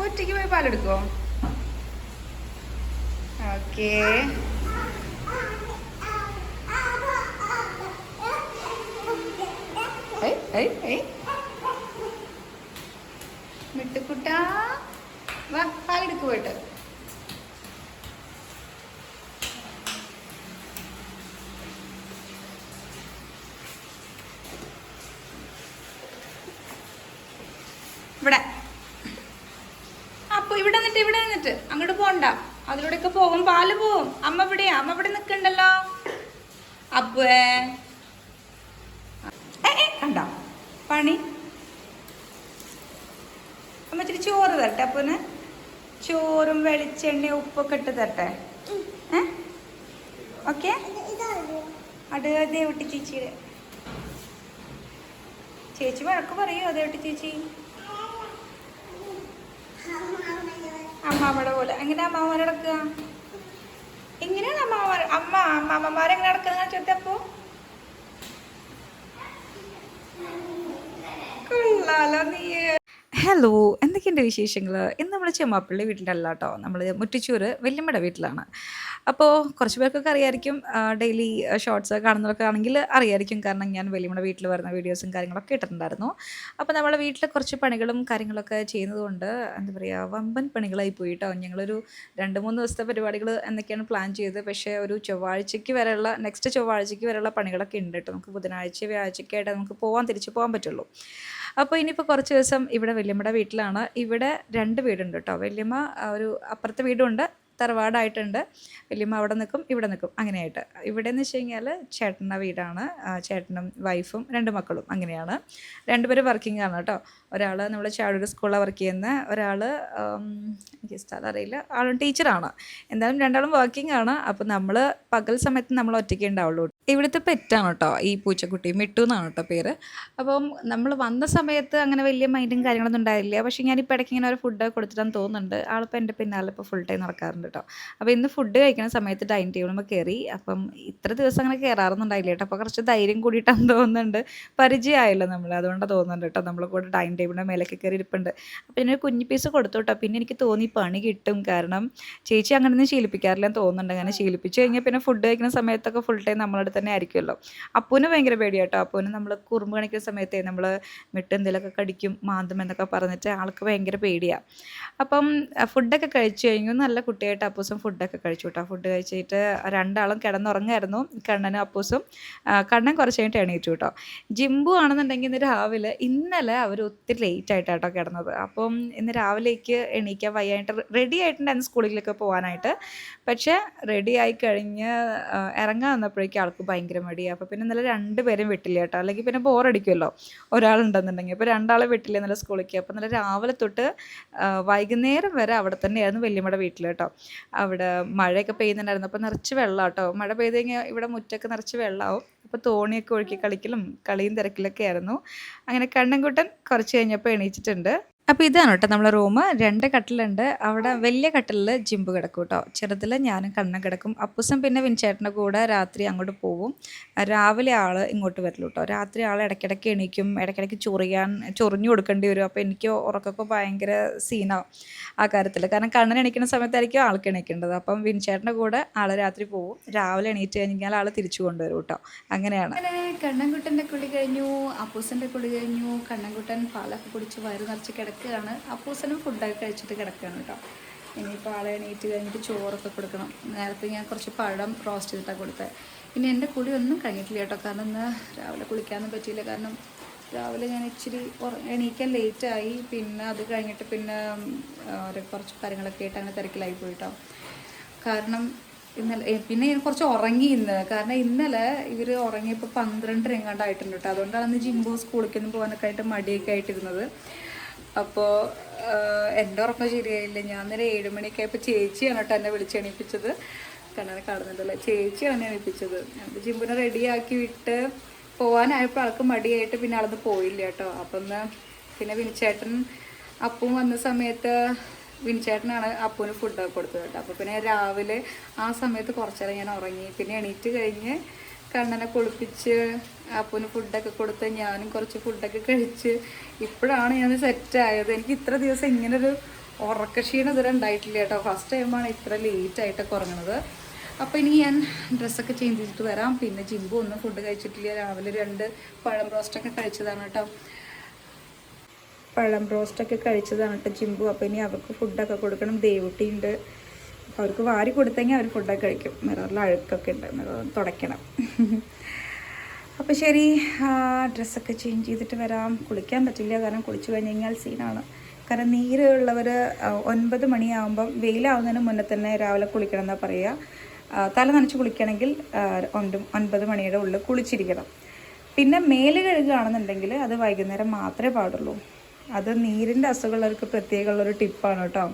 അപ്പൊ ഒറ്റയ്ക്ക് പോയി പാലെടുക്കോ ഓക്കേ. മിട്ടുക്കുട്ടാ. വാ പാലെടുക്ക് പോയിട്ട്. ഇവിടെ. ഇവിടെ നിന്നിട്ട് ഇവിടെ നിന്നിട്ട്. അങ്ങോട്ട് പോണ്ട. അതിലൂടെയൊക്കെ പോകും. പാൽ പോവും. അമ്മ ഇവിടെയാ. അമ്മ ഇവിടെ നിക്കണ്ടല്ലോ അപ്പുവേ കണ്ടോ? പണി. അമ്മ ഇച്ചിരി ചോറ് തരട്ടെ അപ്പന്. ചോറും വെളിച്ചെണ്ണയും ഉപ്പൊക്കെ ഇട്ട് തരട്ടെ. ഓക്കെ? അത് ദേവട്ടി ചേച്ചിയുടെ ചേച്ചി. വഴക്ക് പറയോ? ദേവട്ടി ചേച്ചി? അമ്മാമ്മയുടെ പോലെ എങ്ങനെ അമ്മാമ്മ നടക്കുക? എങ്ങനെയാണ് അമ്മാമ്മ അമ്മ അമ്മാമ്മമാരെങ്ങനെ നടക്കുന്ന ചോദിച്ചപ്പോ കൊള്ളാലോ നീ ഹലോ എന്തൊക്കെയുണ്ട് വിശേഷങ്ങൾ ഇന്ന് നമ്മൾ ചെമ്മാപ്പിള്ളി വീട്ടിലല്ല കേട്ടോ നമ്മൾ മുറ്റിച്ചൂർ വല്യമ്മയുടെ വീട്ടിലാണ്. അപ്പോൾ കുറച്ച് പേർക്കൊക്കെ അറിയായിരിക്കും ഡെയിലി ഷോർട്സ് കാണുന്നവർക്ക് ആണെങ്കിൽ അറിയായിരിക്കും. കാരണം ഞാൻ വല്യമ്മയുടെ വീട്ടിൽ വരുന്ന വീഡിയോസും കാര്യങ്ങളൊക്കെ ഇട്ടിട്ടുണ്ടായിരുന്നു. അപ്പോൾ നമ്മളെ വീട്ടിൽ കുറച്ച് പണികളും കാര്യങ്ങളൊക്കെ ചെയ്യുന്നതുകൊണ്ട് എന്താ പറയുക വമ്പൻ പണികളായി പോയി കേട്ടോ ഞങ്ങളൊരു രണ്ട് മൂന്ന് ദിവസത്തെ പരിപാടികൾ എന്തൊക്കെയാണ് പ്ലാൻ ചെയ്തത്. പക്ഷേ ഒരു ചൊവ്വാഴ്ചയ്ക്ക് വരെയുള്ള നെക്സ്റ്റ് ചൊവ്വാഴ്ചയ്ക്ക് വരെയുള്ള പണികളൊക്കെ ഉണ്ട് കേട്ടോ. നമുക്ക് ബുധനാഴ്ച വ്യാഴ്ചയ്ക്കായിട്ട് നമുക്ക് പോകാൻ തിരിച്ച് പോകാൻ പറ്റുള്ളൂ. അപ്പോൾ ഇനിയിപ്പോൾ കുറച്ച് ദിവസം ഇവിടെ വല്യമ്മയുടെ വീട്ടിലാണ്. ഇവിടെ രണ്ട് വീടുണ്ട് കേട്ടോ വല്യമ്മ ഒരു അപ്പുറത്തെ വീടുണ്ട് തറവാടായിട്ടുണ്ട്. വല്യമ്മ അവിടെ നിൽക്കും ഇവിടെ നിൽക്കും അങ്ങനെയായിട്ട്. ഇവിടെ എന്ന് വെച്ച് കഴിഞ്ഞാൽ ചേട്ടന്റെ വീടാണ്. ചേട്ടനും വൈഫും രണ്ട് മക്കളും അങ്ങനെയാണ്. രണ്ടുപേരും വർക്കിംഗ് ആണ് കേട്ടോ ഒരാൾ നമ്മൾ ചാടൂർ സ്കൂളിലാണ് വർക്ക് ചെയ്യുന്ന. ഒരാൾ എനിക്ക് സ്ഥലം അറിയില്ല. ആളും ടീച്ചറാണ് എന്തായാലും രണ്ടാളും വർക്കിംഗ് ആണ്. അപ്പോൾ നമ്മൾ പകൽ സമയത്ത് നമ്മൾ ഒറ്റയ്ക്ക് ഉണ്ടാവുള്ളൂ ഇവിടുത്തെ പെറ്റാണ് കേട്ടോ ഈ പൂച്ചക്കുട്ടി. മിട്ടു എന്നാണ് കേട്ടോ പേര്. അപ്പം നമ്മൾ വന്ന സമയത്ത് അങ്ങനെ വലിയ മൈൻഡും കാര്യങ്ങളൊന്നും ഉണ്ടായില്ല. പക്ഷേ ഞാൻ ഇപ്പോൾ ഇടയ്ക്ക് ഇങ്ങനെ ഒരു ഫുഡ് കൊടുത്തിട്ടാന്ന് തോന്നുന്നുണ്ട്. ആളിപ്പോൾ എന്റെ പിന്നാലെ ഇപ്പോൾ ഫുൾ ടൈം നടക്കാറുണ്ട് കേട്ടോ. അപ്പോൾ ഇന്ന് ഫുഡ് കഴിക്കുന്ന സമയത്ത് ഡൈനിങ് ടേബിളുമ്പോൾ കയറി അപ്പം ഇത്ര ദിവസം അങ്ങനെ കയറാറൊന്നുണ്ടായില്ല കേട്ടോ. അപ്പോൾ കുറച്ച് ധൈര്യം കൂടിയിട്ടാന്ന് തോന്നുന്നുണ്ട്. പരിചയമായല്ലോ നമ്മൾ അതുകൊണ്ടാണ് തോന്നുന്നുണ്ട് കേട്ടോ. നമ്മൾ കൂടെ ഡൈനിങ് ടേബിളിന്റെ മേലേക്ക് കയറി ഇരിപ്പുണ്ട്. അപ്പോൾ ഞാനൊരു കുഞ്ഞു പീസ് കൊടുത്തു കേട്ടോ. പിന്നെ എനിക്ക് തോന്നി പണി കിട്ടും. കാരണം ചേച്ചി അങ്ങനെയൊന്നും ശീലിപ്പിക്കാറില്ലെന്ന് തോന്നുന്നുണ്ട്. അങ്ങനെ ശീലിപ്പിച്ചു കഴിഞ്ഞാൽ പിന്നെ ഫുഡ് കഴിക്കുന്ന സമയത്തൊക്കെ ഫുൾ ടൈം നമ്മളടുത്ത് തന്നെ ആയിരിക്കുമല്ലോ അപ്പൂന് ഭയങ്കര പേടിയാട്ടോ. അപ്പൂന് നമ്മൾ കുറുമ്പ് കാണിക്കുന്ന സമയത്തേ നമ്മൾ മിട്ട് എന്തെങ്കിലുമൊക്കെ കടിക്കും മാന്തം എന്നൊക്കെ പറഞ്ഞിട്ട് ആൾക്ക് ഭയങ്കര പേടിയാണ് അപ്പം ഫുഡൊക്കെ കഴിച്ചു കഴിഞ്ഞു. നല്ല കുട്ടിയായിട്ട് അപ്പൂസും ഫുഡൊക്കെ കഴിച്ചു കേട്ടോ ഫുഡ് കഴിച്ചിട്ട് രണ്ടാളും കിടന്നുറങ്ങായിരുന്നു. കണ്ണനും അപ്പൂസും കണ്ണൻ കുറച്ച് കഴിഞ്ഞിട്ട് എണീറ്റു കേട്ടോ ജിംബു ആണെന്നുണ്ടെങ്കിൽ ഇന്ന് രാവിലെ ഇന്നലെ അവർ ഒത്തിരി ലേറ്റ് ആയിട്ടാട്ടോ കിടന്നത്. അപ്പം ഇന്ന് രാവിലേക്ക് എണീക്കാൻ വയ്യായിട്ട് റെഡി ആയിട്ടുണ്ടായിരുന്നു സ്കൂളിലേക്ക് പോകാനായിട്ട് പക്ഷേ റെഡി ആയി കഴിഞ്ഞ് ഇറങ്ങാൻ വന്നപ്പോഴേക്കും ആൾക്ക് ഭയങ്കര മടിയാണ് അപ്പോൾ പിന്നെ ഇന്നലെ രണ്ടുപേരും വിട്ടില്ല കേട്ടോ. അല്ലെങ്കിൽ പിന്നെ ബോറടിക്കുമല്ലോ ഒരാളുണ്ടെന്നുണ്ടെങ്കിൽ. അപ്പോൾ രണ്ടാളെ വിട്ടില്ല ഇന്നലെ സ്കൂളിലേക്ക് അപ്പോൾ ഇന്നലെ രാവിലെ തൊട്ട് വൈകുന്നേരം വരെ അവിടെ തന്നെയായിരുന്നു വല്യമ്മയുടെ വീട്ടിൽ കേട്ടോ. അവിടെ മഴയൊക്കെ പെയ്യുന്നുണ്ടായിരുന്നു. അപ്പോൾ നിറച്ച് വെള്ളം കേട്ടോ. മഴ പെയ്ത് കഴിഞ്ഞാൽ ഇവിടെ മുറ്റൊക്കെ നിറച്ച് വെള്ളമാവും അപ്പോൾ തോണിയൊക്കെ ഒഴുക്കി കളിക്കലും കളിയും തിരക്കിലൊക്കെ ആയിരുന്നു. അങ്ങനെ കണ്ണൻകുട്ടൻ കുറച്ച് കഴിഞ്ഞപ്പോൾ എണീച്ചിട്ടുണ്ട്. അപ്പോൾ ഇതാണ് കേട്ടോ നമ്മളെ റൂം. രണ്ട് കട്ടിലുണ്ട്. അവിടെ വലിയ കട്ടിലിൽ ജിമ്പ് കിടക്കും കേട്ടോ. ചെറുതിൽ ഞാനും കണ്ണൻ കിടക്കും. അപ്പുസം പിന്നെ വിൻചേട്ടന്റെ കൂടെ രാത്രി അങ്ങോട്ട് പോവും. രാവിലെ ആൾ ഇങ്ങോട്ട് വരില്ല കേട്ടോ. രാത്രി ആൾ ഇടയ്ക്കിടയ്ക്ക് എണീക്കും. ഇടയ്ക്കിടയ്ക്ക് ചൊറിയാൻ ചൊറിഞ്ഞു കൊടുക്കേണ്ടി വരും. അപ്പോൾ എനിക്ക് ഉറക്കമൊക്കെ ഭയങ്കര സീനാവും ആ കാര്യത്തിൽ കാരണം കണ്ണൻ എണീക്കുന്ന സമയത്തായിരിക്കും ആൾക്ക് എണീക്കേണ്ടത്. അപ്പം വിൻചേട്ടന്റെ കൂടെ ആൾ രാത്രി പോവും. രാവിലെ എണീറ്റ് കഴിഞ്ഞാൽ ആൾ തിരിച്ചു കൊണ്ടുവരും കേട്ടോ. അങ്ങനെയാണ്. അങ്ങനെ കണ്ണൻകുട്ടന്റെ കുളി കഴിഞ്ഞു അപ്പൂസന്റെ കുളി കഴിഞ്ഞു. കണ്ണൻകുട്ടൻ പാലൊക്കെ കുടിച്ച് വയറ് നിറച്ച് കിടക്കുകയാണ്. അപ്പൂസനും ഫുഡൊക്കെ കഴിച്ചിട്ട് കിടക്കുകയാണ് കേട്ടോ. ഇനിയിപ്പോൾ ആളെ എണീറ്റ് കഴിഞ്ഞിട്ട് ചോറൊക്കെ കൊടുക്കണം. നേരത്തെ ഞാൻ കുറച്ച് പഴം റോസ്റ്റ് ചെയ്തിട്ടാണ് കൊടുത്തത് പിന്നെ എന്റെ കുളി ഒന്നും കഴിഞ്ഞിട്ടില്ല കേട്ടോ. കാരണം ഇന്ന് രാവിലെ കുളിക്കാനൊന്നും പറ്റിയില്ല. കാരണം രാവിലെ ഞാൻ ഇച്ചിരി എണീക്കാൻ ലേറ്റായി പിന്നെ അത് കഴിഞ്ഞിട്ട് പിന്നെ കുറച്ച് കാര്യങ്ങളൊക്കെ ആയിട്ട് അങ്ങനെ തിരക്കിലായി പോയിട്ടോ കാരണം ഇന്നലെ പിന്നെ കുറച്ച് ഉറങ്ങി ഇന്ന്. കാരണം ഇന്നലെ ഇവർ ഉറങ്ങിയപ്പോൾ പന്ത്രണ്ടര എങ്ങാണ്ടായിട്ടുണ്ട് കേട്ടോ. അതുകൊണ്ടാണ് ഇന്ന് ജിംബോ സ്കൂളിലേക്കൊന്നും പോകാനൊക്കെ ആയിട്ട് മടിയൊക്കെ ആയിട്ടിരുന്നത്. അപ്പോൾ എന്റെ ഉറക്കം ശരിയായില്ല. ഞാൻ നേരെ ഏഴ് മണിയൊക്കെ ആയപ്പോൾ ചേച്ചിയാണ് കേട്ടോ എന്നെ വിളിച്ചെണീപ്പിച്ചത് കണ്ണനെ കാണുന്നുണ്ടല്ലോ ചേച്ചിയാണ് എണീപ്പിച്ചത്. അപ്പോൾ ജിംബുനെ റെഡിയാക്കി വിട്ട് പോകാനായപ്പോൾ ആൾക്ക് മടിയായിട്ട് പിന്നെ അളന്ന് പോയില്ല കേട്ടോ. അപ്പം പിന്നെ വിനിച്ചേട്ടൻ അപ്പും വന്ന സമയത്ത് വിനിച്ചേട്ടനാണ് അപ്പുവിന് ഫുഡൊക്കെ കൊടുത്തത് കേട്ടോ. അപ്പോൾ പിന്നെ രാവിലെ ആ സമയത്ത് കുറച്ചേരം ഞാൻ ഉറങ്ങി. പിന്നെ എണീറ്റ് കഴിഞ്ഞ് കണ്ണനെ കുളിപ്പിച്ച് അപ്പുവിന് ഫുഡൊക്കെ കൊടുത്ത് ഞാനും കുറച്ച് ഫുഡൊക്കെ കഴിച്ച്. ഇപ്പോഴാണ് ഞാൻ സെറ്റായത് എനിക്ക് ഇത്ര ദിവസം ഇങ്ങനൊരു ഉറക്കക്ഷീണം ഇതുവരെ ഉണ്ടായിട്ടില്ല കേട്ടോ. ഫസ്റ്റ് ടൈമാണ് ഇത്ര ലേറ്റ് ആയിട്ട് ഉറങ്ങണത്. അപ്പോൾ ഇനി ഞാൻ ഡ്രസ്സൊക്കെ ചേഞ്ച് ചെയ്തിട്ട് വരാം. പിന്നെ ജിമ്പു ഒന്നും ഫുഡ് കഴിച്ചിട്ടില്ല. രാവിലെ രണ്ട് പഴം റോസ്റ്റൊക്കെ കഴിച്ചതാണ് കേട്ടോ. പഴം റോസ്റ്റൊക്കെ കഴിച്ചതാണ് കേട്ടോ ജിമ്പു. അപ്പോൾ ഇനി അവർക്ക് ഫുഡൊക്കെ കൊടുക്കണം. ദേവുട്ടിയുണ്ട്. അവർക്ക് വാരി കൊടുത്തെങ്കിൽ അവർ ഫുഡൊക്കെ കഴിക്കും. മിററിൽ അഴുക്കൊക്കെ ഉണ്ട്. മിറർ തുടയ്ക്കണം. അപ്പോൾ ശരി ഡ്രസ്സൊക്കെ ചേഞ്ച് ചെയ്തിട്ട് വരാം. കുളിക്കാൻ പറ്റില്ല കാരണം കുളിച്ചു കഴിഞ്ഞ് കഴിഞ്ഞാൽ സീനാണ് കാരണം നീര് ഉള്ളവർ ഒൻപത് മണിയാകുമ്പം വെയിലാവുന്നതിന് മുന്നേ തന്നെ രാവിലെ കുളിക്കണം എന്നാണ് പറയുക തല നനച്ച് കുളിക്കണമെങ്കിൽ ഒൻപത് മണിയുടെ ഉള്ളിൽ കുളിച്ചിരിക്കണം. പിന്നെ മേൽ കഴുകുകയാണെന്നുണ്ടെങ്കിൽ അത് വൈകുന്നേരം മാത്രമേ പാടുള്ളൂ. അത് നീരിന്റെ അസുഖമുള്ളവർക്ക് പ്രത്യേകമുള്ളൊരു ടിപ്പാണ് കേട്ടോ.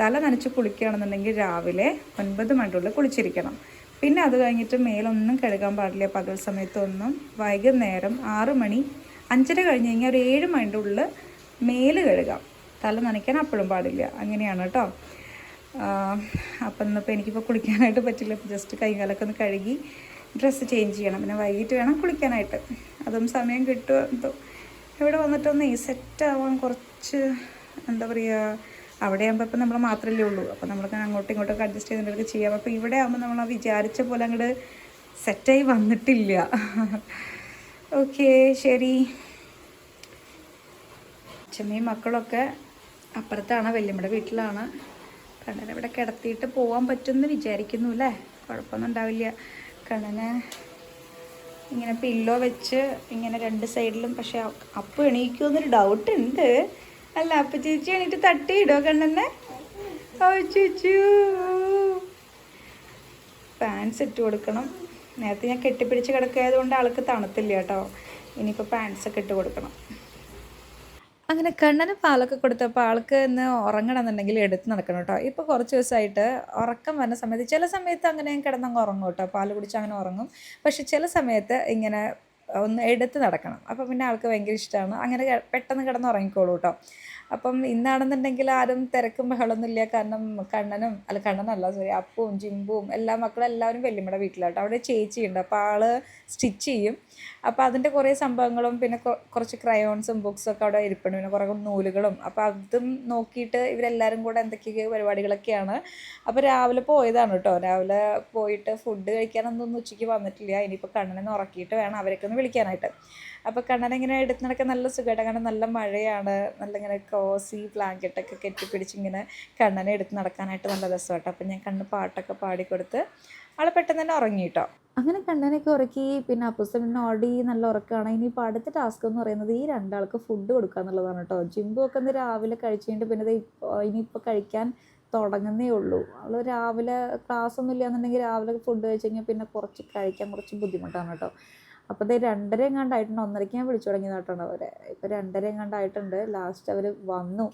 തല നനച്ച് കുളിക്കുകയാണെന്നുണ്ടെങ്കിൽ രാവിലെ ഒൻപത് മണിക്കുള്ളിൽ കുളിച്ചിരിക്കണം. പിന്നെ അത് കഴിഞ്ഞിട്ട് മേലൊന്നും കഴുകാൻ പാടില്ല പകൽ സമയത്തൊന്നും. വൈകുന്നേരം ആറ് മണി അഞ്ചര കഴിഞ്ഞ് കഴിഞ്ഞാൽ ഒരു ഏഴ് മണിന്റെ ഉള്ളിൽ മേൽ കഴുകാം. തല നനയ്ക്കാൻ അപ്പോഴും പാടില്ല. അങ്ങനെയാണ് കേട്ടോ. അപ്പം ഇന്നിപ്പോൾ എനിക്കിപ്പോൾ കുളിക്കാനായിട്ട് പറ്റില്ല. ജസ്റ്റ് കൈകാലൊക്കെ ഒന്ന് കഴുകി ഡ്രസ്സ് ചേഞ്ച് ചെയ്യണം. പിന്നെ വൈകിട്ട് വേണം കുളിക്കാനായിട്ട്. അതും സമയം കിട്ടുമോ എന്തോ. ഇവിടെ വന്നിട്ടൊന്ന് സെറ്റ് ആവാൻ കുറച്ച് എന്താ പറയുക അവിടെ ആകുമ്പോൾ ഇപ്പം നമ്മൾ മാത്രമല്ലേ ഉള്ളൂ. അപ്പോൾ നമ്മൾക്ക് അങ്ങോട്ടും ഇങ്ങോട്ടൊക്കെ അഡ്ജസ്റ്റ് ചെയ്തിട്ടൊക്കെ ചെയ്യാം. അപ്പോൾ ഇവിടെ ആകുമ്പോൾ നമ്മൾ ആ വിചാരിച്ച പോലെ അങ്ങോട്ട് സെറ്റായി വന്നിട്ടില്ല. ഓക്കെ ശരി. അച്ഛമ്മയും മക്കളൊക്കെ അപ്പുറത്താണ് വല്യമ്മയുടെ വീട്ടിലാണ്. കണ്ണനെ ഇവിടെ കിടത്തിയിട്ട് പോകാൻ പറ്റുമെന്ന് വിചാരിക്കുന്നു അല്ലേ? കുഴപ്പമൊന്നും ഉണ്ടാവില്ല. കണ്ണനെ ഇങ്ങനെ പില്ലോ വെച്ച് ഇങ്ങനെ രണ്ട് സൈഡിലും പക്ഷെ അപ്പ് എണീക്കുമെന്നൊരു ഡൗട്ട് ഉണ്ട്. അല്ല അപ്പൊ ചേച്ചി എണീറ്റ് തട്ടിയിടോ കണ്ണെന്നെ. പാൻസ് ഇട്ട് കൊടുക്കണം. നേരത്തെ ഞാൻ കെട്ടിപ്പിടിച്ച് കിടക്കായതുകൊണ്ട് ആൾക്ക് തണുത്തില്ല കേട്ടോ. ഇനിയിപ്പോൾ പാൻസ് ഒക്കെ ഇട്ട് കൊടുക്കണം. അങ്ങനെ കണ്ണന് പാലൊക്കെ കൊടുത്തപ്പോൾ ആൾക്ക് ഇന്ന് ഉറങ്ങണം എന്നുണ്ടെങ്കിൽ എടുത്ത് നടക്കണം കേട്ടോ. ഇപ്പോൾ കുറച്ച് ദിവസമായിട്ട് ഉറക്കം വരുന്ന സമയത്ത് ചില സമയത്ത് അങ്ങനെ കിടന്നങ്ങ് ഉറങ്ങും കേട്ടോ. പാൽ കുടിച്ച് അങ്ങനെ ഉറങ്ങും. പക്ഷെ ചില സമയത്ത് ഇങ്ങനെ ഒന്ന് എടുത്ത് നടക്കണം. അപ്പോൾ പിന്നെ ആൾക്ക് ഭയങ്കര ഇഷ്ടമാണ് അങ്ങനെ പെട്ടെന്ന് കിടന്ന് ഉറങ്ങിക്കോളൂ കേട്ടോ അപ്പം ഇന്നാണെന്നുണ്ടെങ്കിൽ ആരും തിരക്കും ബഹളമൊന്നുമില്ല കാരണം കണ്ണനും അല്ല കണ്ണനല്ല സോറി അപ്പവും ജിമ്പും എല്ലാ മക്കളും എല്ലാവരും വെല്ലുമ്മയുടെ വീട്ടിലാട്ടോ. അവിടെ ചേച്ചിയുണ്ട് അപ്പോൾ ആൾ സ്റ്റിച്ച് ചെയ്യും. അപ്പോൾ അതിന്റെ കുറേ സംഭവങ്ങളും പിന്നെ കുറച്ച് ക്രയോൺസും ബുക്സും ഒക്കെ അവിടെ ഇരിപ്പുണ്ട്. പിന്നെ കുറേ നൂലുകളും. അപ്പോൾ അതും നോക്കിയിട്ട് ഇവരെല്ലാവരും കൂടെ എന്തൊക്കെയൊക്കെ പരിപാടികളൊക്കെയാണ്. അപ്പോൾ രാവിലെ പോയതാണ് കേട്ടോ. രാവിലെ പോയിട്ട് ഫുഡ് കഴിക്കാനൊന്നും ഉച്ചയ്ക്ക് വന്നിട്ടില്ല. ഇനിയിപ്പോൾ കണ്ണനെ ഉറക്കിയിട്ട് വേണം അവരൊക്കെ ഒന്ന് വിളിക്കാനായിട്ട്. അപ്പോൾ കണ്ണൻ ഇങ്ങനെ എടുത്ത് നടക്കാൻ നല്ല സുഖമായിട്ട് കാരണം നല്ല മഴയാണ്. നല്ല ഇങ്ങനെ കോസി ബ്ലാങ്കറ്റൊക്കെ കെട്ടിപ്പിടിച്ച് ഇങ്ങനെ കണ്ണനെ എടുത്ത് നടക്കാനായിട്ട് നല്ല രസമാട്ടോ അപ്പം ഞാൻ കണ്ണ് പാട്ടൊക്കെ പാടിക്കൊടുത്ത് ആൾ പെട്ടെന്ന് തന്നെ ഉറങ്ങി കേട്ടോ അങ്ങനെ കണ്ണനൊക്കെ ഉറക്കി പിന്നെ അപ്പുസം പിന്നെ ഓടി നല്ല ഉറക്കമാണ് ഇനി ഇപ്പോൾ അടുത്ത ടാസ്ക് എന്ന് പറയുന്നത് ഈ രണ്ടാൾക്ക് ഫുഡ് കൊടുക്കുക എന്നുള്ളതാണ് കേട്ടോ ജിമ്പു ഒക്കെ ഒന്ന് രാവിലെ കഴിച്ചുകൊണ്ട് പിന്നെ ഇനിയിപ്പോൾ കഴിക്കാൻ തുടങ്ങുന്നേ ഉള്ളൂ. അവൾ രാവിലെ ക്ലാസ് ഒന്നും ഇല്ലാന്നുണ്ടെങ്കിൽ രാവിലെ ഫുഡ് കഴിച്ച് കഴിഞ്ഞാൽ പിന്നെ കുറച്ച് കഴിക്കാൻ കുറച്ച് ബുദ്ധിമുട്ടാണ് കേട്ടോ അപ്പോൾ ഇത് രണ്ടര എങ്ങാണ്ടായിട്ടുണ്ട്. ഒന്നരയ്ക്ക് ഞാൻ വിളിച്ചു തുടങ്ങിയതായിട്ടാണ് അവരെ. ഇപ്പോൾ രണ്ടര എങ്ങാണ്ടായിട്ടുണ്ട്. ലാസ്റ്റ് അവർ വന്നു.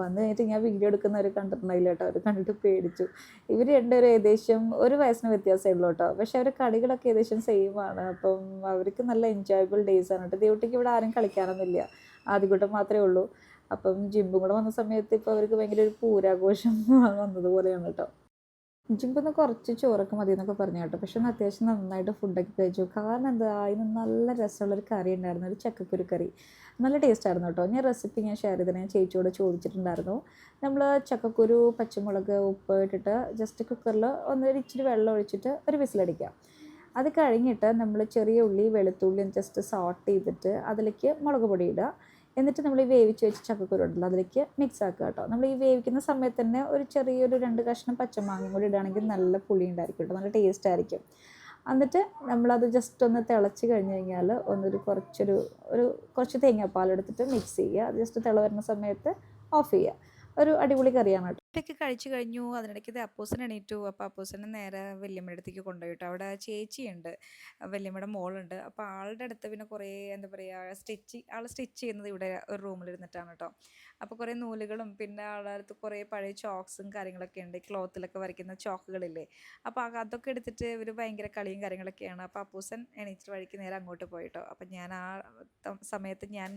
വന്നു കഴിഞ്ഞിട്ട് ഞാൻ വീഡിയോ എടുക്കുന്നവർ കണ്ടിട്ടുണ്ടായില്ല കേട്ടോ. അവർ കണ്ടിട്ട് പേടിച്ചു. ഇവർ രണ്ടുപേരും ഏകദേശം ഒരു വയസ്സിന് വ്യത്യാസമേ ഉള്ളൂ കേട്ടോ. പക്ഷേ അവർ കളികളൊക്കെ ഏകദേശം സെയിം ആണ്. അപ്പം അവർക്ക് നല്ല എൻജോയബിൾ ഡേയ്സ് ആണ് കേട്ടോ. ദേവട്ടിക്ക് ഇവിടെ ആരും കളിക്കാനൊന്നുമില്ല. ആദ്യകൂട്ടം മാത്രമേ ഉള്ളൂ. അപ്പം ജിമ്പും കൂടെ വന്ന സമയത്ത് ഇപ്പോൾ അവർക്ക് ഭയങ്കര ഒരു പൂരാഘോഷം വന്നതുപോലെയാണ് കേട്ടോ. ജിമ്പിന്ന് കുറച്ച് ചോറൊക്കെ മതി എന്നൊക്കെ പറഞ്ഞു കേട്ടോ. പക്ഷെ ഒന്ന് അത്യാവശ്യം നന്നായിട്ട് ഫുഡൊക്കെ കഴിച്ചു. കാരണം എന്താ അതിന് നല്ല രസമുള്ളൊരു കറി ഉണ്ടായിരുന്നു. ഒരു ചക്കക്കുരു കറി. നല്ല ടേസ്റ്റ് ആയിരുന്നു കേട്ടോ. ഞാൻ റെസിപ്പി ഞാൻ ഷെയർ ചെയ്തത് ഞാൻ ചേച്ചിയോട് ചോദിച്ചിട്ടുണ്ടായിരുന്നു. നമ്മൾ ചക്കക്കുരു പച്ചമുളക് ഉപ്പ് ഇട്ടിട്ട് ജസ്റ്റ് കുക്കറിൽ ഒന്ന് ഇച്ചിരി വെള്ളം ഒഴിച്ചിട്ട് ഒരു വിസിലടിക്കുക അത് കഴിഞ്ഞിട്ട് നമ്മൾ ചെറിയ ഉള്ളി വെളുത്തുള്ളി ജസ്റ്റ് സോട്ട് ചെയ്തിട്ട് അതിലേക്ക് മുളക് പൊടി ഇടുക. എന്നിട്ട് നമ്മൾ ഈ വേവിച്ച് വെച്ച ചക്കക്കുരു ഉണ്ടല്ലോ അതിലേക്ക് മിക്സ് ആക്കുക കേട്ടോ. നമ്മൾ ഈ വേവിക്കുന്ന സമയത്ത് തന്നെ ഒരു ചെറിയൊരു രണ്ട് കഷ്ണം പച്ചമാങ്ങയും കൂടി ഇടുകയാണെങ്കിൽ നല്ല പുളി ഉണ്ടായിരിക്കും കേട്ടോ നല്ല ടേസ്റ്റ് ആയിരിക്കും. എന്നിട്ട് നമ്മളത് ജസ്റ്റ് ഒന്ന് തിളച്ച് കഴിഞ്ഞ് കഴിഞ്ഞാൽ ഒന്നൊരു കുറച്ചൊരു ഒരു കുറച്ച് തേങ്ങാപ്പാലെടുത്തിട്ട് മിക്സ് ചെയ്യുക. അത് ജസ്റ്റ് തിള വരുന്ന സമയത്ത് ഓഫ് ചെയ്യുക. ഒരു അടിപൊളി കറിയാണ് കേട്ടോ. ഇടയ്ക്ക് കഴിച്ചു കഴിഞ്ഞു. അതിനിടയ്ക്ക് ഇത് അപ്പൂസൻ എണീറ്റു. അപ്പോൾ അപ്പൂസനെ നേരെ വല്യമ്മയുടെ അടുത്തേക്ക് കൊണ്ടുപോയിട്ട് അവിടെ ചേച്ചിയുണ്ട്. വല്യമ്മയുടെ മോളുണ്ട്. അപ്പോൾ ആളുടെ അടുത്ത് പിന്നെ കുറേ എന്താ പറയുക സ്റ്റിച്ച് ആൾ സ്റ്റിച്ച് ചെയ്യുന്നത് ഇവിടെ ഒരു റൂമിലിരുന്നിട്ടാണ് കേട്ടോ. അപ്പോൾ കുറേ നൂലുകളും പിന്നെ ആളുടെ അടുത്ത് കുറേ പഴയ ചോക്സും കാര്യങ്ങളൊക്കെ ഉണ്ട്. ക്ലോത്തിലൊക്കെ വരയ്ക്കുന്ന ചോക്കുകളില്ലേ. അപ്പോൾ അതൊക്കെ എടുത്തിട്ട് ഇവർ ഭയങ്കര കളിയും കാര്യങ്ങളൊക്കെയാണ്. അപ്പോൾ അപ്പൂസൻ എണീറ്റ് വഴിക്ക് നേരെ അങ്ങോട്ട് പോയിട്ടോ. അപ്പം ഞാൻ ആ സമയത്ത് ഞാൻ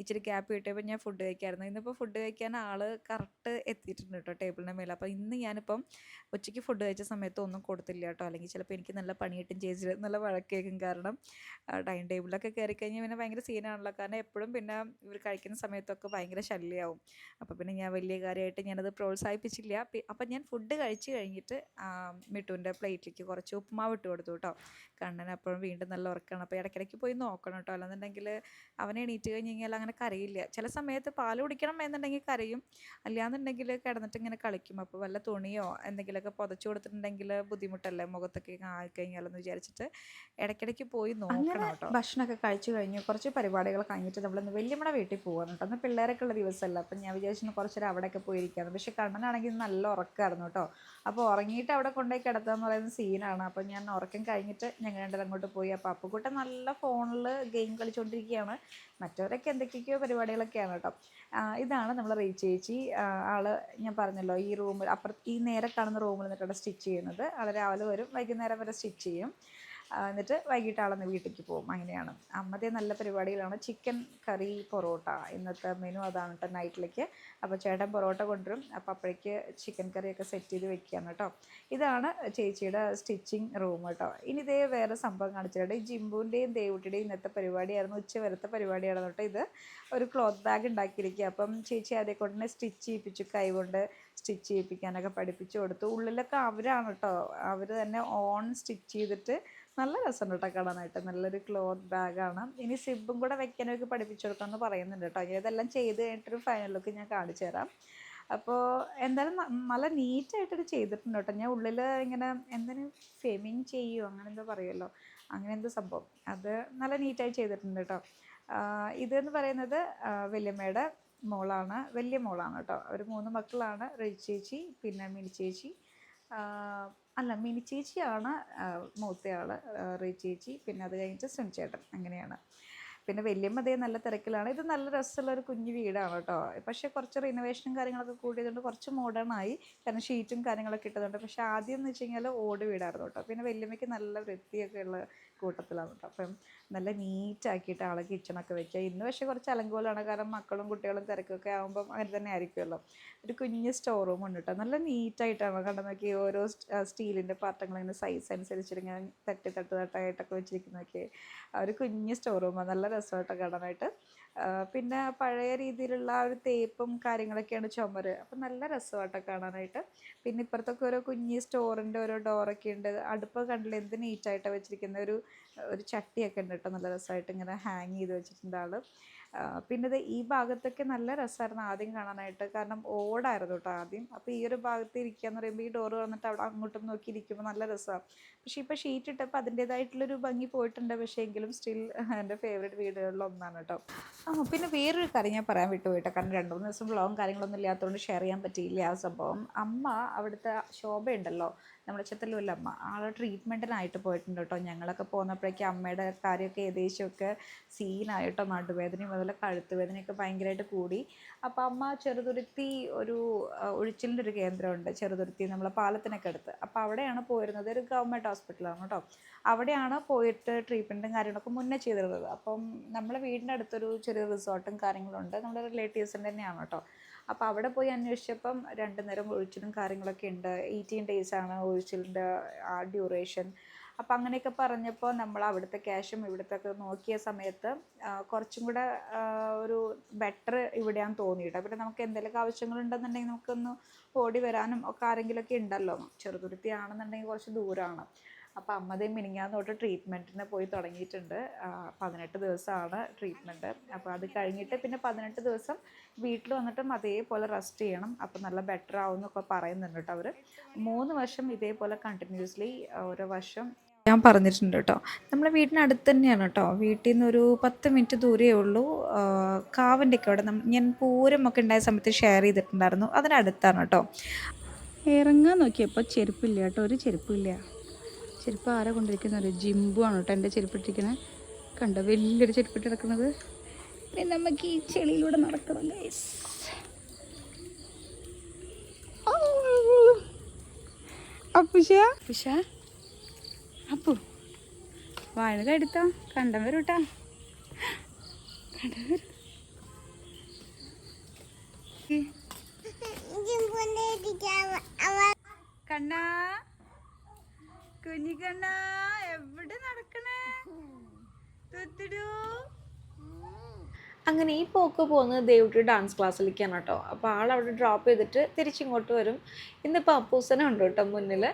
ഇച്ചിരി ഗ്യാപ്പ് കിട്ടിയപ്പോൾ ഞാൻ ഫുഡ് കഴിക്കായിരുന്നു. ഇന്നിപ്പോൾ ഫുഡ് കഴിക്കാൻ ആൾ കറക്റ്റ് എത്തിയിട്ടുണ്ട് കേട്ടോ. ടേബിളിന്റെ മേലെ. അപ്പോൾ ഇന്ന് ഞാനിപ്പം ഉച്ചയ്ക്ക് ഫുഡ് കഴിച്ച സമയത്ത് ഒന്നും കൊടുത്തില്ല കേട്ടോ. അല്ലെങ്കിൽ ചിലപ്പോൾ എനിക്ക് നല്ല പണിയിട്ടും ചേച്ചിട്ട് ചേച്ചി നല്ല വഴക്കേക്കും കാരണം ഡൈനിങ് ടേബിളിലൊക്കെ കയറി കഴിഞ്ഞാൽ പിന്നെ ഭയങ്കര സീനാണല്ലോ കാരണം എപ്പോഴും പിന്നെ ഇവർ കഴിക്കുന്ന സമയത്തൊക്കെ ഭയങ്കര ശല്യമാവും അപ്പോൾ പിന്നെ ഞാൻ വലിയ കാര്യമായിട്ട് ഞാനത് പ്രോത്സാഹിപ്പിച്ചില്ല. അപ്പം ഞാൻ ഫുഡ് കഴിച്ച് കഴിഞ്ഞിട്ട് മിട്ടുവിന്റെ പ്ലേറ്റിലേക്ക് കുറച്ച് ഉപ്പുമാവ് ഇട്ട് കൊടുത്തു കേട്ടോ. കണ്ണൻ അപ്പോഴും വീണ്ടും നല്ല ഉറക്കാണ്. അപ്പോൾ ഇടയ്ക്കിടയ്ക്ക് പോയി നോക്കണം കേട്ടോ. അല്ലെന്നുണ്ടെങ്കിൽ അവനെ എണീറ്റ് കഴിഞ്ഞ് കഴിഞ്ഞാൽ അങ്ങനെ കരയില്ല. ചില സമയത്ത് പാൽ കുടിക്കണം എന്നുണ്ടെങ്കിൽ കരയും. അല്ലാന്നുണ്ടെങ്കിൽ കിടന്നിട്ട് ഇങ്ങനെ കളിക്കും. അപ്പോൾ വല്ല തുണിയോ എന്തെങ്കിലുമൊക്കെ പുതച്ചു കൊടുത്തിട്ടുണ്ടെങ്കിൽ ബുദ്ധിമുട്ടല്ലേ മുഖത്തൊക്കെ ആയിക്കഴിഞ്ഞാലെന്ന് വിചാരിച്ചിട്ട് ഇടയ്ക്കിടയ്ക്ക് പോയി നോക്കണം കേട്ടോ. ഭക്ഷണമൊക്കെ കഴിച്ചു കഴിഞ്ഞു. കുറച്ച് പരിപാടികൾ കഴിഞ്ഞിട്ട് നമ്മളൊന്ന് വല്യമ്മയുടെ വീട്ടിൽ പോകാൻ കേട്ടോ. അന്ന് പിള്ളേരൊക്കെ ഉള്ള ദിവസമല്ല. അപ്പം ഞാൻ വിചാരിച്ചു കുറച്ചൊരു അവിടെയൊക്കെ പോയിരിക്കുകയാണ് പക്ഷെ കണ്ണനാണെങ്കിൽ നല്ല ഉറക്കമായിരുന്നു കേട്ടോ. അപ്പോൾ ഉറങ്ങിയിട്ട് അവിടെ കൊണ്ടുപോയി കിടത്തുക എന്ന് പറയുന്ന സീനാണ്. അപ്പോൾ ഞാൻ ഉറക്കം കഴിഞ്ഞിട്ട് ഞങ്ങൾ രണ്ടും അങ്ങോട്ട് പോയി. അപ്പോൾ അപ്പുക്കുട്ടൻ നല്ല ഫോണിൽ ഗെയിം കളിച്ചുകൊണ്ടിരിക്കുകയാണ് മറ്റവരൊക്കെ എന്തൊക്കെയൊക്കെയോ പരിപാടികളൊക്കെയാണ് കേട്ടോ. ഇതാണ് നമ്മൾ റീച്ച് ചേച്ചി. ആൾ ഞാൻ പറഞ്ഞല്ലോ ഈ റൂമിൽ അപ്പുറത്ത് ഈ നേരെ കാണുന്ന റൂമിൽ നിന്നിട്ടാണ് സ്റ്റിച്ച് ചെയ്യുന്നത്. ആൾ രാവിലെ വരും വൈകുന്നേരം വരെ സ്റ്റിച്ച് ചെയ്യും. എന്നിട്ട് വൈകിട്ട് ആളൊന്ന് വീട്ടിലേക്ക് പോകും. അങ്ങനെയാണ്. അമ്മതേ നല്ല പരിപാടിയിലാണ് ചിക്കൻ കറി പൊറോട്ട ഇന്നത്തെ മെനു അതാണ് കേട്ടോ നൈറ്റിലേക്ക് അപ്പോൾ ചേട്ടൻ പൊറോട്ട കൊണ്ടുവരും. അപ്പോൾ അപ്പോഴേക്ക് ചിക്കൻ കറിയൊക്കെ സെറ്റ് ചെയ്ത് വെക്കുകയാണ് കേട്ടോ ഇതാണ് ചേച്ചിയുടെ സ്റ്റിച്ചിങ് റൂം കേട്ടോ ഇനി ഇതേ വേറെ സംഭവം കാണിച്ചിട്ടുണ്ട്. ഈ ജിമ്പുവിന്റെയും ദേവുട്ടിയുടെയും ഇന്നത്തെ പരിപാടിയായിരുന്നു. ഉച്ച വരത്തെ പരിപാടിയാണ് കേട്ടോ ഇത്. ഒരു ക്ലോത്ത് ബാഗ് ഉണ്ടാക്കിയിരിക്കുക. അപ്പം ചേച്ചി അതേ കൊണ്ട് സ്റ്റിച്ച് ചെയ്യിപ്പിച്ചു. കൈ കൊണ്ട് സ്റ്റിച്ച് ചെയ്യിപ്പിക്കാനൊക്കെ പഠിപ്പിച്ചു കൊടുത്തു. ഉള്ളിലൊക്കെ അവരാണ് കേട്ടോ അവർ തന്നെ ഓൺ സ്റ്റിച്ച് ചെയ്തിട്ട് നല്ല രസമുണ്ട് കേട്ടോ കാണാനായിട്ട്. നല്ലൊരു ക്ലോത്ത് ബാഗാണ് ഇനി സിബും കൂടെ വെക്കാനൊക്കെ പഠിപ്പിച്ചു കൊടുക്കാമെന്ന് പറയുന്നുണ്ട് കേട്ടോ. ഇതെല്ലാം ചെയ്ത് കഴിഞ്ഞിട്ടൊരു ഫൈനൽ ലുക്ക് ഞാൻ കാണിച്ചു തരാം. അപ്പോൾ എന്തായാലും നല്ല നീറ്റായിട്ടൊരു ചെയ്തിട്ടുണ്ട് കേട്ടോ. ഞാൻ ഉള്ളിൽ ഇങ്ങനെ എന്തെങ്കിലും ഫെമിങ് ചെയ്യുമോ അങ്ങനെ എന്തോ പറയുമല്ലോ. അങ്ങനെ എന്തോ സംഭവം. അത് നല്ല നീറ്റായി ചെയ്തിട്ടുണ്ട് കേട്ടോ. ഇതെന്ന് പറയുന്നത് വല്യമ്മയുടെ മോളാണ്. വലിയ മോളാണ് കേട്ടോ. അവർ മൂന്ന് മക്കളാണ്. റെജി ചേച്ചി പിന്നെ മിനി ചേച്ചി. അല്ല മിനി ചേച്ചിയാണ് മൂത്തയാൾ ആഹ് ചേച്ചി പിന്നെ അത് കഴിഞ്ഞിട്ട് സുനിച്ചേട്ടൻ അങ്ങനെയാണ്. പിന്നെ വല്യമ്മ അതേ നല്ല തിരക്കിലാണ്. ഇത് നല്ല രസമുള്ള ഒരു കുഞ്ഞു വീടാണ് കേട്ടോ. പക്ഷേ കുറച്ച് റിനോവേഷനും കാര്യങ്ങളൊക്കെ കൂടിയതുകൊണ്ട് കുറച്ച് മോഡേൺ ആയി. കാരണം ഷീറ്റും കാര്യങ്ങളൊക്കെ ഇട്ടതുകൊണ്ട്. പക്ഷേ ആദ്യം എന്ന് വെച്ച് കഴിഞ്ഞാൽ ഓട് വീടായിരുന്നു കേട്ടോ. പിന്നെ വല്യമ്മയ്ക്ക് നല്ല വൃത്തിയൊക്കെ ഉള്ള കൂട്ടത്തിലാണ് കേട്ടോ. അപ്പം നല്ല നീറ്റാക്കിയിട്ട് ആളെ കിച്ചണൊക്കെ വെക്കുക ഇന്ന് പക്ഷേ കുറച്ച് അലങ്കോലാണ്. കാരണം മക്കളും കുട്ടികളും തിരക്കൊക്കെ ആകുമ്പം അങ്ങനെ തന്നെ ആയിരിക്കുമല്ലോ. ഒരു കുഞ്ഞ് സ്റ്റോർ റൂം ഉണ്ട് കേട്ടോ. നല്ല നീറ്റായിട്ടാണ് കണ്ടു നോക്കി. ഓരോ സ്റ്റീലിന്റെ പാത്രങ്ങൾ ഇങ്ങനെ സൈസ് അനുസരിച്ചിട്ടിങ്ങനെ തട്ടി തട്ട് തട്ടായിട്ടൊക്കെ വെച്ചിരിക്കുന്നതൊക്കെ. ആ ഒരു കുഞ്ഞ് സ്റ്റോർ റൂമാണ് നല്ല രസമായിട്ടൊക്കെ കാണാനായിട്ട്. പിന്നെ പഴയ രീതിയിലുള്ള ആ ഒരു തേപ്പും കാര്യങ്ങളൊക്കെയാണ് ചുമര്. അപ്പം നല്ല രസമായിട്ടൊക്കെ കാണാനായിട്ട്. പിന്നെ ഇപ്പുറത്തൊക്കെ ഓരോ കുഞ്ഞി സ്റ്റോറിന്റെ ഓരോ ഡോറൊക്കെ ഉണ്ട്. അടുപ്പ് കണ്ടില്ല? എന്ത് നീറ്റായിട്ടാണ് വെച്ചിരിക്കുന്ന? ഒരു ഒരു ചട്ടിയൊക്കെ ഉണ്ട് കേട്ടോ. നല്ല രസമായിട്ട് ഇങ്ങനെ ഹാങ് ചെയ്ത് വെച്ചിട്ടുണ്ട് ആൾ. ആ, പിന്നെ ഇത് ഈ ഭാഗത്തൊക്കെ നല്ല രസമായിരുന്നു ആദ്യം കാണാനായിട്ട്. കാരണം ഓടായിരുന്നു കേട്ടോ ആദ്യം. അപ്പോൾ ഈ ഒരു ഭാഗത്ത് ഇരിക്കുക എന്ന് പറയുമ്പോൾ ഈ ഡോറ് വന്നിട്ട് അവിടെ അങ്ങോട്ടും നോക്കി ഇരിക്കുമ്പോൾ നല്ല രസമാണ് പക്ഷേ ഇപ്പോൾ ഷീറ്റ് ഇട്ടപ്പോൾ അതിന്റേതായിട്ടുള്ളൊരു ഭംഗി പോയിട്ടുണ്ട്. പക്ഷേ എങ്കിലും സ്റ്റിൽ എന്റെ ഫേവറേറ്റ് വീടുകളിൽ ഒന്നാണ് കേട്ടോ ആ പിന്നെ വേറൊരു കാര്യം ഞാൻ പറയാൻ വിട്ടു പോയിട്ടോ കാരണം രണ്ട് മൂന്ന് ദിവസം വ്ളോഗും കാര്യങ്ങളൊന്നും ഇല്ലാത്തതുകൊണ്ട് ഷെയർ ചെയ്യാൻ പറ്റിയില്ല ആ സംഭവം. അമ്മ അവിടുത്തെ ശോഭയുണ്ടല്ലോ. നമ്മുടെ ചെത്തല്ലൂരിലെ അമ്മ. ആൾ ട്രീറ്റ്മെന്റിനായിട്ട് പോയിട്ടുണ്ട് കേട്ടോ. ഞങ്ങളൊക്കെ പോന്നപ്പോഴേക്കും അമ്മയുടെ കാര്യമൊക്കെ ഏകദേശമൊക്കെ സീനായിട്ടോ നടുവേദനയും അതുപോലെ കഴുത്ത് വേദനയൊക്കെ ഭയങ്കരമായിട്ട് കൂടി. അപ്പോൾ അമ്മ ചെറുതുരുത്തി ഒരു ഒഴിച്ചിലിന്റെ ഒരു കേന്ദ്രമുണ്ട് ചെറുതുരുത്തി നമ്മളെ പാലത്തിനൊക്കെ അടുത്ത്. അപ്പോൾ അവിടെയാണ് പോയിരുന്നത്. ഒരു ഗവൺമെന്റ് ഹോസ്പിറ്റലാണ് കേട്ടോ. അവിടെയാണ് പോയിട്ട് ട്രീറ്റ്മെന്റും കാര്യങ്ങളൊക്കെ മുന്നേ ചെയ്തിരുന്നത്. അപ്പം നമ്മളെ വീടിന്റെ അടുത്തൊരു ചെറിയ റിസോർട്ടും കാര്യങ്ങളുണ്ട് നമ്മുടെ റിലേറ്റീവ്സിന്റെ തന്നെയാണ് കേട്ടോ. അപ്പോൾ അവിടെ പോയി അന്വേഷിച്ചപ്പം രണ്ട് നേരം ഒഴിച്ചിലും കാര്യങ്ങളൊക്കെ ഉണ്ട്. എയ്റ്റീൻ ആണ് ഒഴിച്ചിലിന്റെ ആ ഡ്യൂറേഷൻ അപ്പോൾ അങ്ങനെയൊക്കെ പറഞ്ഞപ്പോൾ നമ്മൾ അവിടുത്തെ ക്യാഷും ഇവിടുത്തെ ഒക്കെ നോക്കിയ സമയത്ത് കുറച്ചും കൂടെ ഒരു ബെറ്റർ ഇവിടെയാന്ന് തോന്നിയിട്ട് പിന്നെ നമുക്ക് എന്തെങ്കിലുമൊക്കെ ആവശ്യങ്ങളുണ്ടെന്നുണ്ടെങ്കിൽ നമുക്കൊന്ന് ഓടി വരാനും ഒക്കെ ആരെങ്കിലുമൊക്കെ ഉണ്ടല്ലോ. ചെറുതുരുത്തി ആണെന്നുണ്ടെങ്കിൽ കുറച്ച് ദൂരമാണ് അപ്പോൾ അമ്മതേ മിനിങ്ങാന്ന് തൊട്ട് ട്രീറ്റ്മെന്റിന് പോയി തുടങ്ങിയിട്ടുണ്ട്. പതിനെട്ട് ദിവസമാണ് ട്രീറ്റ്മെന്റ് അപ്പോൾ അത് കഴിഞ്ഞിട്ട് പിന്നെ പതിനെട്ട് ദിവസം വീട്ടിൽ വന്നിട്ടും അതേപോലെ റെസ്റ്റ് ചെയ്യണം. അപ്പോൾ നല്ല ബെറ്റർ ആവും എന്നൊക്കെ പറയുന്നുണ്ട് കേട്ടോ അവർ മൂന്ന് വർഷം ഇതേപോലെ കണ്ടിന്യൂസ്ലി ഓരോ വർഷം ഞാൻ പറഞ്ഞിട്ടുണ്ട് കേട്ടോ. നമ്മളെ വീടിനടുത്ത് തന്നെയാണ് കേട്ടോ. വീട്ടിൽ നിന്ന് ഒരു പത്ത് മിനിറ്റ് ദൂരേ ഉള്ളൂ. കാവിന്റെ ഒക്കെ അവിടെ ഞാൻ പൂരമൊക്കെ ഉണ്ടായ സമയത്ത് ഷെയർ ചെയ്തിട്ടുണ്ടായിരുന്നു. അതിനടുത്താണ് കേട്ടോ. ഇറങ്ങാൻ നോക്കിയപ്പോൾ ചെരുപ്പില്ല കേട്ടോ. ഒരു ചെരുപ്പില്ല ചെരുപ്പ് ആരാ കൊണ്ടിരിക്കുന്ന ഒരു ജിമ്പു ആണ് കേട്ടോ എന്റെ ചെരുപ്പിട്ടിരിക്കുന്നത് കണ്ടോ വലിയൊരു ചെരുപ്പിട്ട് കിടക്കുന്നത് ഇനി നമുക്ക് ഈ ചെളിയിലൂടെ നടക്കണം ഗൈസ് അപ്പുഷ? അപ്പുഷ? അപ്പു. വാഴ എടുത്തോ? കണ്ടം വരും കേട്ടാ കണ്ടം വരും. കണ്ണാ. കുഞ്ഞി കണ്ണാ എവിടെ നടക്കണേ? തുത്തിടൂ. അങ്ങനെ ഈ പോക്ക് പോകുന്നത് ദേവുട്ടി ഡാൻസ് ക്ലാസ്സിലേക്കാണ് കേട്ടോ. അപ്പോൾ ആൾ അവിടെ ഡ്രോപ്പ് ചെയ്തിട്ട് തിരിച്ചിങ്ങോട്ട് വരും. ഇന്നിപ്പോൾ അപ്പൂസനുണ്ട് കേട്ടോ മുന്നിൽ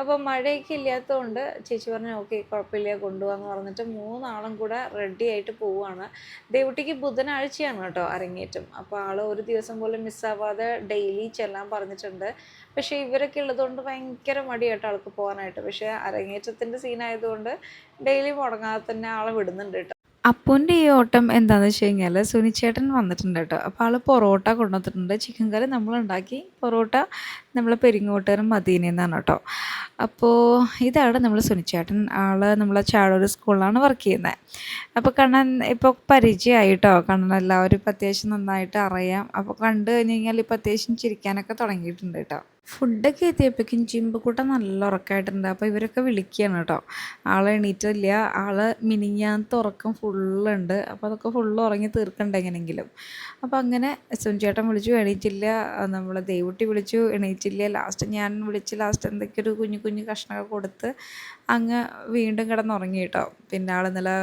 അപ്പോൾ മഴയൊക്കെ ഇല്ലാത്തതുകൊണ്ട് ചേച്ചി പറഞ്ഞു ഓക്കെ കുഴപ്പമില്ല കൊണ്ടുപോകാന്ന് പറഞ്ഞിട്ട് മൂന്നാളും കൂടെ റെഡി ആയിട്ട് പോവുകയാണ് ദേവുട്ടിക്ക് ബുധനാഴ്ചയാണ് കേട്ടോ അരങ്ങേറ്റം. അപ്പോൾ ആൾ ഒരു ദിവസം പോലും മിസ്സാവാതെ ഡെയിലി ചെല്ലാൻ പറഞ്ഞിട്ടുണ്ട്. പക്ഷേ ഇവരൊക്കെ ഉള്ളതുകൊണ്ട് ഭയങ്കര മടിയായിട്ട് ആൾക്ക് പോകാനായിട്ട് പക്ഷേ അരങ്ങേറ്റത്തിന്റെ സീനായതുകൊണ്ട് ഡെയിലി മുടങ്ങാതെ തന്നെ ആളെ വിടുന്നുണ്ട് അപ്പൂന്റെ ഈ ഓട്ടം എന്താണെന്ന് വെച്ച് കഴിഞ്ഞാൽ സുനിച്ചേട്ടൻ വന്നിട്ടുണ്ട് കേട്ടോ. അപ്പോൾ ആൾ പൊറോട്ട കൊണ്ടുവന്നിട്ടുണ്ട്. ചിക്കൻ കറി നമ്മളുണ്ടാക്കി പൊറോട്ട നമ്മൾ പെരിങ്ങോട്ടുകാരൻ മദീനയിൽ നിന്നാണ് കേട്ടോ. അപ്പോൾ ഇതാണ് നമ്മൾ സുനിച്ചേട്ടൻ. ആൾ നമ്മളെ ചാടൂർ സ്കൂളിലാണ് വർക്ക് ചെയ്യുന്നത് അപ്പോൾ കണ്ണൻ ഇപ്പോൾ പരിചയമായി കേട്ടോ കണ്ണൻ എല്ലാവരും ഇപ്പം അത്യാവശ്യം നന്നായിട്ട് അറിയാം. അപ്പോൾ കണ്ടു കഴിഞ്ഞ് കഴിഞ്ഞാൽ ഇപ്പം അത്യാവശ്യം ചിരിക്കാനൊക്കെ തുടങ്ങിയിട്ടുണ്ട് കേട്ടോ. ഫുഡൊക്കെ എത്തിയപ്പോഴേക്കും ചിമ്പക്കൂട്ടം നല്ല ഉറക്കമായിട്ടുണ്ട് അപ്പോൾ ഇവരൊക്കെ വിളിക്കുകയാണ് കേട്ടോ. ആൾ എണീറ്റില്ല. ആൾ മിനിഞ്ഞാന്നത്തെ ഉറക്കം ഫുള്ളുണ്ട്. അപ്പോൾ അതൊക്കെ ഫുള്ള് ഉറങ്ങി തീർക്കണ്ട എങ്ങനെങ്കിലും അപ്പോൾ അങ്ങനെ സുനിച്ചേട്ടൻ വിളിച്ചു എണീറ്റില്ല. നമ്മൾ ദേവുട്ടി വിളിച്ചു എണീറ്റില്ല. ലാസ്റ്റ് ഞാൻ വിളിച്ച് ലാസ്റ്റ് എന്തൊക്കെ ഒരു കുഞ്ഞു കുഞ്ഞു കഷ്ണമൊക്കെ കൊടുത്ത് അങ്ങ് വീണ്ടും കിടന്നുറങ്ങി കേട്ടോ. പിന്നെ ആൾ ഇന്നലെ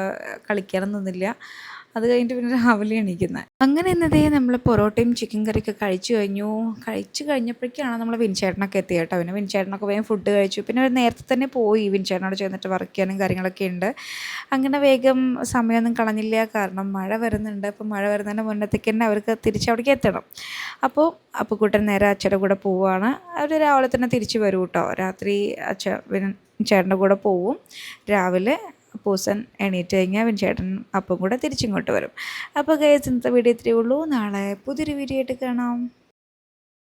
കളിക്കാനൊന്നും നിന്നില്ല. അത് കഴിഞ്ഞിട്ട് പിന്നെ രാവിലെ എണീക്കുന്നത്. അങ്ങനെ എന്നതേ നമ്മൾ പൊറോട്ടയും ചിക്കൻ കറിയൊക്കെ കഴിച്ചു കഴിഞ്ഞു. കഴിച്ചു കഴിഞ്ഞപ്പോഴേക്കാണ് നമ്മൾ വിൻചേട്ടനൊക്കെ എത്തിയത് കേട്ടോ. പിന്നെ വിൻചേട്ടനൊക്കെ വേഗം ഫുഡ് കഴിച്ചു. പിന്നെ ഒരു നേരത്തെ തന്നെ പോയി വിൻചേട്ടനോട് ചെന്നിട്ട് വർക്ക് ചെയ്യാനും കാര്യങ്ങളൊക്കെ ഉണ്ട്. അങ്ങനെ വേഗം സമയമൊന്നും കളഞ്ഞില്ല. കാരണം മഴ വരുന്നുണ്ട്. അപ്പോൾ മഴ വരുന്നതിന് മുന്നത്തേക്ക് തന്നെ അവർക്ക് തിരിച്ചവിടേക്ക് എത്തണം. അപ്പോൾ അപ്പുക്കുട്ടൻ നേരെ അച്ഛന്റെ കൂടെ പോവുകയാണ് അവർ രാവിലെ തന്നെ തിരിച്ച് വരും കേട്ടോ. രാത്രി അച്ഛൻ ചേട്ടന്റെ കൂടെ പോവും. രാവിലെ പൂസൻ എണീറ്റ് കഴിഞ്ഞാൽ വിൻചേട്ടൻ അപ്പം കൂടെ തിരിച്ചിങ്ങോട്ട് വരും. അപ്പോൾ ഗൈസ് ഇന്നത്തെ വീഡിയോ ഇത്രയേ ഉള്ളൂ. നാളെ പുതിയൊരു വീഡിയോ ആയിട്ട് കാണാം.